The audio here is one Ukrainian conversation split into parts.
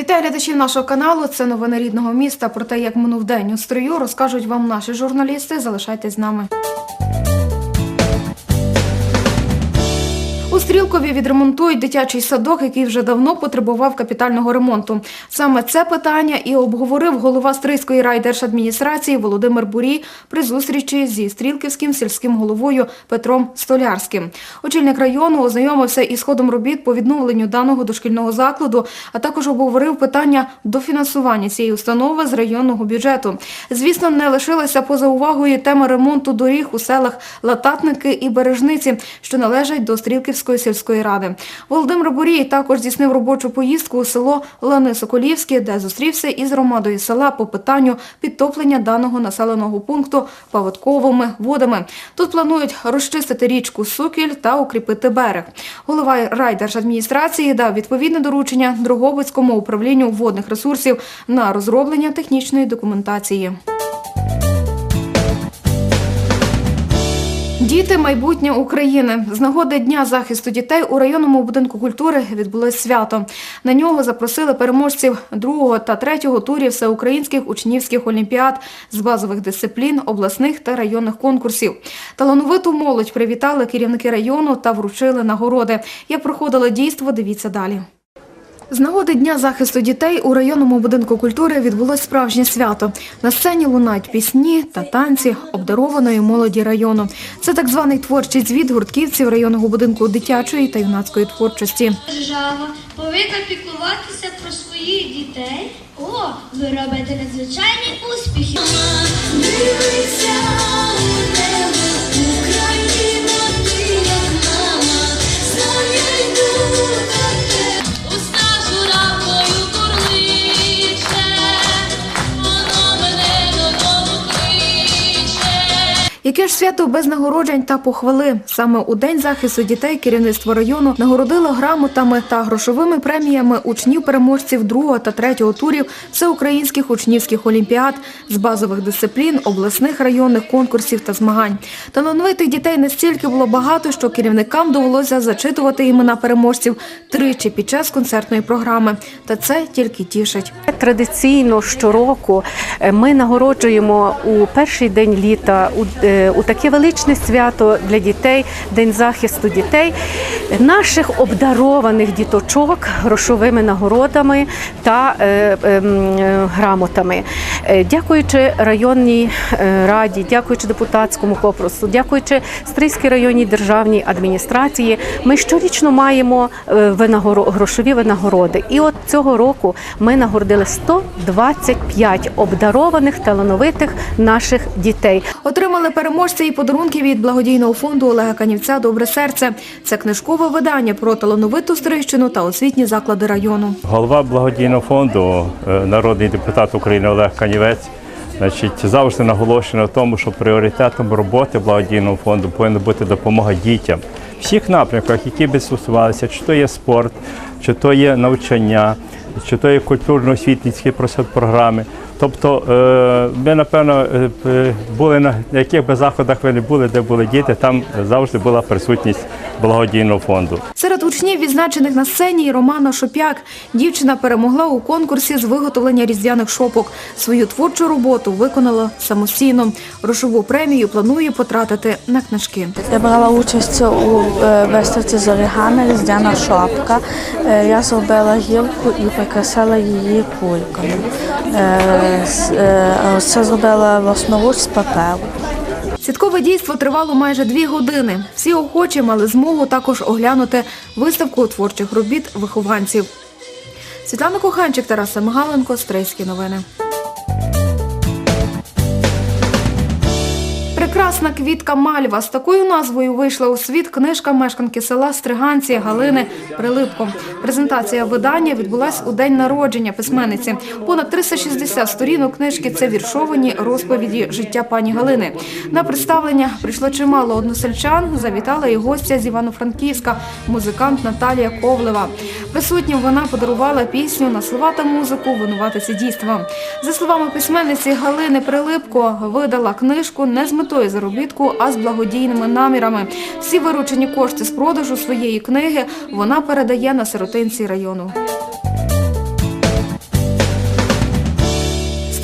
Вітаю глядачів нашого каналу. Це новини рідного міста. Про те, як минув день у строю, розкажуть вам наші журналісти. Залишайтесь з нами. Стрілкові відремонтують дитячий садок, який вже давно потребував капітального ремонту. Саме це питання і обговорив голова Стрийської райдержадміністрації Володимир Бурій при зустрічі зі стрілківським сільським головою Петром Столярським. Очільник району ознайомився із ходом робіт по відновленню даного дошкільного закладу, а також обговорив питання дофінансування цієї установи з районного бюджету. Звісно, не лишилася поза увагою тема ремонту доріг у селах Лататники і Бережниці, що належать до Стрілківської сільської ради. Володимир Бурій також здійснив робочу поїздку у село Лани Соколівське, де зустрівся із громадою села по питанню підтоплення даного населеного пункту паводковими водами. Тут планують розчистити річку Сукіль та укріпити берег. Голова райдержадміністрації дав відповідне доручення Дрогобицькому управлінню водних ресурсів на розроблення технічної документації. Діти майбутнє України з нагоди Дня захисту дітей у районному будинку культури відбулось свято. На нього запросили переможців другого та третього турів всеукраїнських учнівських олімпіад з базових дисциплін, обласних та районних конкурсів. Талановиту молодь привітали керівники району та вручили нагороди. Як проходило дійство, дивіться далі. З нагоди Дня захисту дітей у районному будинку культури відбулось справжнє свято. На сцені лунають пісні та танці обдарованої молоді району. Це так званий творчий звіт гуртківців районного будинку дитячої та юнацької творчості. Держава повинна піклуватися про своїх дітей. О, ви робите надзвичайні успіхи. Дивися Яке ж свято без нагороджень та похвали? Саме у день захисту дітей керівництво району нагородило грамотами та грошовими преміями учнів-переможців другого та третього турів всеукраїнських учнівських олімпіад з базових дисциплін, обласних районних конкурсів та змагань. Талановитих дітей настільки було багато, що керівникам довелося зачитувати імена переможців тричі під час концертної програми. Та це тільки тішить. Традиційно щороку е, ми нагороджуємо у перший день літа е, у таке величне свято для дітей, День захисту дітей, наших обдарованих діточок грошовими нагородами та е, ем, е, грамотами. Е, Дякуючи районній е, раді, дякуючи депутатському корпусу, дякуючи Стрийській районній державній адміністрації, ми щорічно маємо е, винагоро- грошові винагороди. І от цього року ми нагородили 125 обдарованих талановитих наших дітей. Отримали переможці і подарунки від благодійного фонду Олега Канівця Добре серце. Це книжкове видання про талановиту Стрийщину та освітні заклади району. Голова благодійного фонду, е, народний депутат України Олег Канівець, значить, завжди наголошує на тому, що пріоритетом роботи благодійного фонду повинна бути допомога дітям. Всіх напрямках, які би стосувалися, чи то є спорт, чи то є навчання, чи то є культурно-освітницькі програми. Тобто е, ми, напевно, е, були на яких би заходах ви не були, де були діти, там завжди була присутність благодійного фонду. Серед учнів, відзначених на сцені, і Романа Шопяк. Дівчина перемогла у конкурсі з виготовлення різдвяних шопок. Свою творчу роботу виконала самостійно. Грошову премію планує потратити на книжки. Я брала участь у е, виставці з оригами Різдвяна шапка. Е, Я зробила гілку і прикрасила її кульками. Е, Це зробила власноруч з паперу. Святкове дійство тривало майже дві години. Всі охочі мали змогу також оглянути виставку творчих робіт вихованців. Світлана Коханчик, Тарас Самгаленко, Стрийські новини. Прекрасна квітка Мальва з такою назвою вийшла у світ книжка мешканки села Стриганці Галини Прилипко. Презентація видання відбулась у день народження письменниці. Понад 360 сторінок книжки це віршовані розповіді життя пані Галини. На представлення прийшло чимало односельчан. Завітала і гостя з Івано-Франківська, музикант Наталія Ковлева. Присутнім вона подарувала пісню на слова та музику винуватиці дійства. За словами письменниці Галини Прилипко, видала книжку не з метою заробітку, а з благодійними намірами. Всі виручені кошти з продажу своєї книги вона передає на сиротинці району.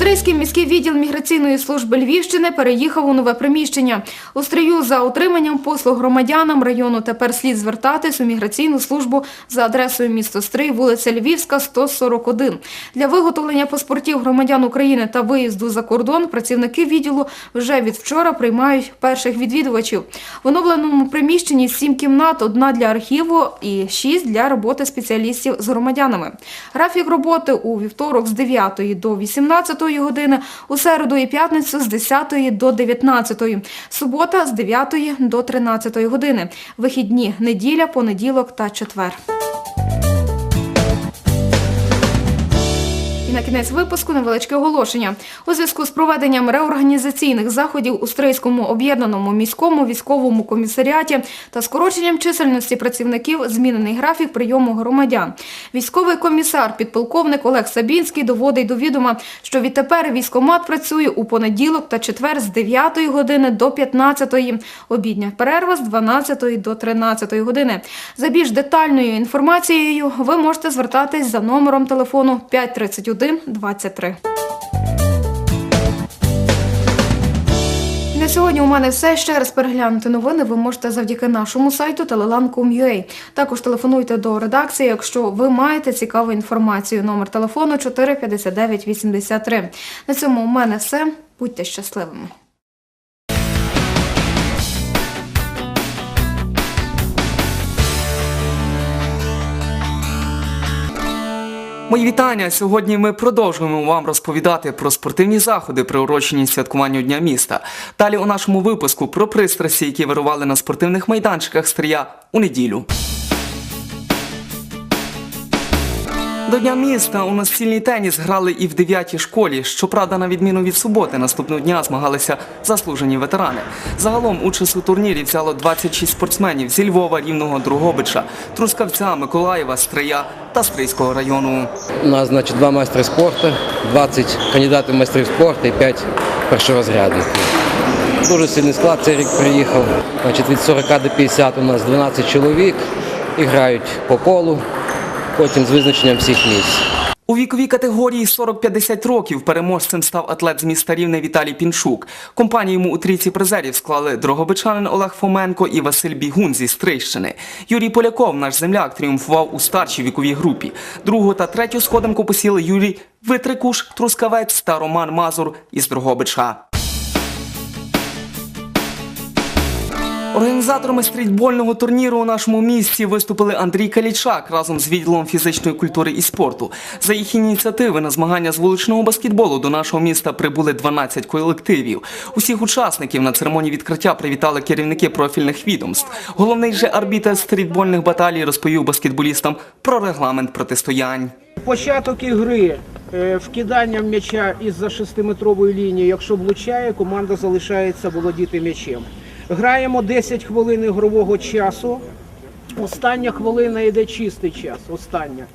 Стрийський міський відділ міграційної служби Львівщини переїхав у нове приміщення. У Стрию за отриманням послуг громадянам району тепер слід звертатись у міграційну службу за адресою місто Стрий, вулиця Львівська, 141. Для виготовлення паспортів громадян України та виїзду за кордон працівники відділу вже від вчора приймають перших відвідувачів. В оновленому приміщенні сім кімнат, одна для архіву і шість для роботи спеціалістів з громадянами. Графік роботи у вівторок з 9 до 18 години, у середу і п'ятницю з 10 до 19, субота з 9 до 13 години, вихідні неділя, понеділок та четвер. На кінець випуску невеличке оголошення. У зв'язку з проведенням реорганізаційних заходів у Стрийському об'єднаному міському військовому комісаріаті та скороченням чисельності працівників змінений графік прийому громадян. Військовий комісар, підполковник Олег Сабінський доводить до відома, що відтепер військомат працює у понеділок та четвер з 9 години до 15, обідня перерва з 12 до 13 години. За більш детальною інформацією ви можете звертатись за номером телефону 531 23. На сьогодні у мене все. Ще раз переглянути новини ви можете завдяки нашому сайту telelan.com.ua. Також телефонуйте до редакції, якщо ви маєте цікаву інформацію. Номер телефону 459 83. На цьому у мене все. Будьте щасливими. Мої вітання. Сьогодні ми продовжуємо вам розповідати про спортивні заходи, приурочені святкуванню Дня міста. Далі у нашому випуску про пристрасті, які вирували на спортивних майданчиках стрія у неділю. До Дня міста у настільний теніс грали і в 9 школі. Щоправда, на відміну від суботи, наступного дня змагалися заслужені ветерани. Загалом участь у турнірі взяло 26 спортсменів зі Львова, Рівного, Другобича, Трускавця, Миколаєва, Стрия та Стрийського району. У нас, значить, два майстри спорту, 20 кандидатів майстрів спорту і 5 першорозрядників. Дуже сильний склад цей рік приїхав. Значить, від 40 до 50 у нас 12 чоловік і грають по колу, потім з визначенням всіх місць. У віковій категорії 40-50 років переможцем став атлет з міста Рівне Віталій Пінчук. Компанію йому у трійці призерів склали дрогобичанин Олег Фоменко і Василь Бігун зі Стрийщини. Юрій Поляков, наш земляк, тріумфував у старшій віковій групі. Другу та третю сходинку посіли Юрій Витрикуш, Трускавець та Роман Мазур із Дрогобича. Організаторами стрітбольного турніру у нашому місті виступили Андрій Калічак разом з відділом фізичної культури і спорту. За їх ініціативи на змагання з вуличного баскетболу до нашого міста прибули 12 колективів. Усіх учасників на церемонії відкриття привітали керівники профільних відомств. Головний же арбітр стрітбольних баталій розповів баскетболістам про регламент протистоянь. Початок ігри е, вкидання м'яча із-за 6-метрової лінії. Якщо влучає, команда залишається володіти м'ячем. Граємо 10 хвилин ігрового часу. Остання хвилина йде чистий час. Остання.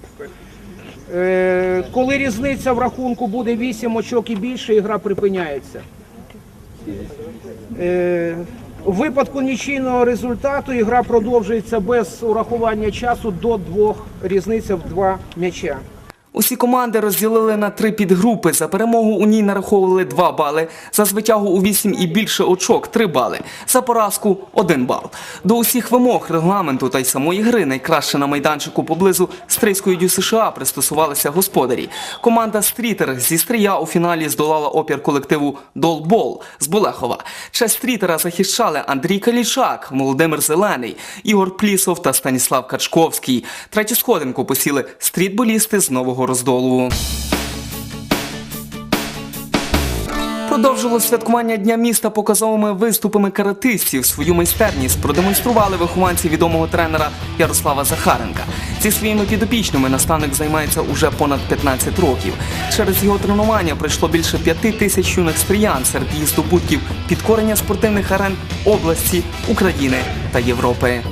Е, Коли різниця в рахунку буде 8 очок і більше, ігра припиняється. Е, У випадку нічийного результату ігра продовжується без урахування часу до двох різниця в два м'яча. Усі команди розділили на три підгрупи. За перемогу у ній нараховували 2 бали, за звитягу у 8 і більше очок 3 бали, за поразку 1 бал. До усіх вимог регламенту та й самої гри найкраще на майданчику поблизу Стрийської дю США пристосувалися господарі. Команда Стрітер зі Стрия у фіналі здолала опір колективу Долбол з Болехова. Честь Стрітера захищали Андрій Калічак, Володимир Зелений, Ігор Плісов та Станіслав Качковський. Третю сходинку посіли стрітболісти з Нового Роздолу. Продовжило святкування Дня міста показовими виступами каратистів. Свою майстерність продемонстрували вихованці відомого тренера Ярослава Захаренка. Зі своїми підопічними наставник займається уже понад 15 років. Через його тренування пройшло більше п'яти тисяч юних стріян серед їх здобутків підкорення спортивних арен області, України та Європи.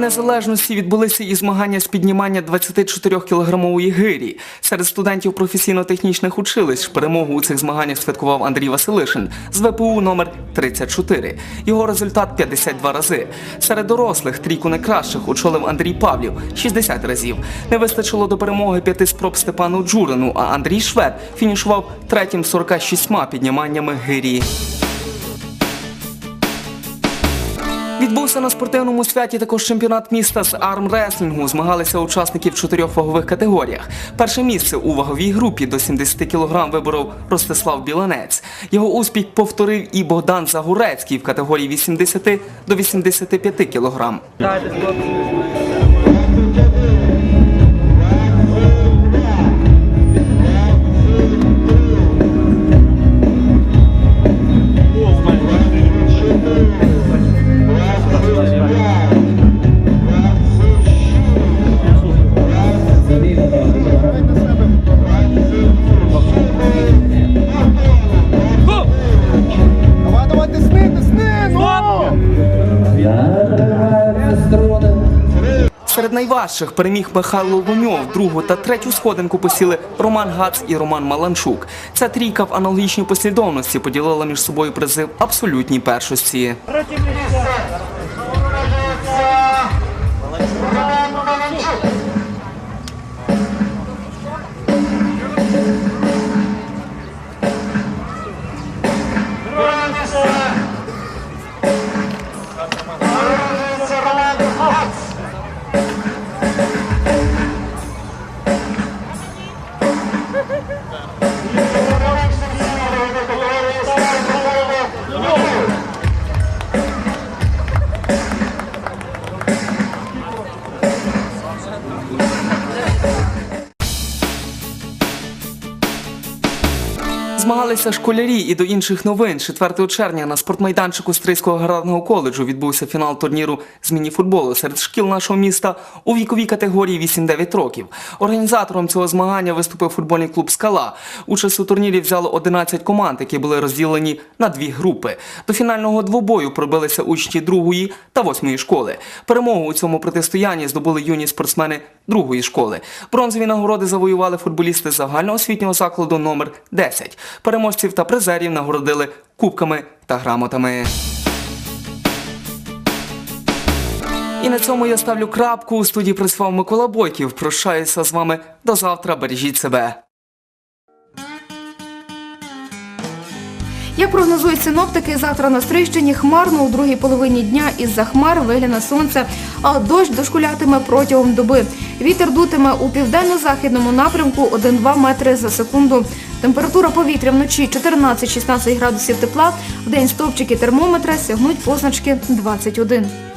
Незалежності відбулися і змагання з піднімання 24-кілограмової гирі. Серед студентів професійно-технічних училищ перемогу у цих змаганнях святкував Андрій Василишин з ВПУ номер 34. Його результат 52 рази. Серед дорослих трійку найкращих очолив Андрій Павлів 60 разів. Не вистачило до перемоги п'яти спроб Степану Джурину, а Андрій Швед фінішував третім 46 підніманнями гирі. Відбувся на спортивному святі також чемпіонат міста з армреслінгу. Змагалися учасники в чотирьох вагових категоріях. Перше місце у ваговій групі до 70 кг виборов Ростислав Біланець. Його успіх повторив і Богдан Загурецький в категорії 80 до 85 кг. Найважчих переміг Михайло Луньов. Другу та третю сходинку посіли Роман Гац і Роман Маланчук. Ця трійка в аналогічній послідовності поділила між собою призи в абсолютній першості. Змагалися школярі і до інших новин. 4 червня на спортмайданчику Стрийського аграрного коледжу відбувся фінал турніру з мініфутболу серед шкіл нашого міста у віковій категорії 8-9 років. Організатором цього змагання виступив футбольний клуб Скала. Участь у турнірі взяло 11 команд, які були розділені на дві групи. До фінального двобою пробилися учні другої та восьмої школи. Перемогу у цьому протистоянні здобули юні спортсмени другої школи. Бронзові нагороди завоювали футболісти загальноосвітнього закладу номер 10. Переможців та призерів нагородили кубками та грамотами. І на цьому я ставлю крапку. У студії працював Микола Бойків. Прощаюся з вами до завтра. Бережіть себе. Як прогнозують синоптики, завтра на Стрийщині хмарно у другій половині дня із-за хмар вигляне сонце, а дощ дошкулятиме протягом доби. Вітер дутиме у південно-західному напрямку 1-2 метри за секунду. Температура повітря вночі 14-16 градусів тепла, в день стовпчики термометра сягнуть позначки 21.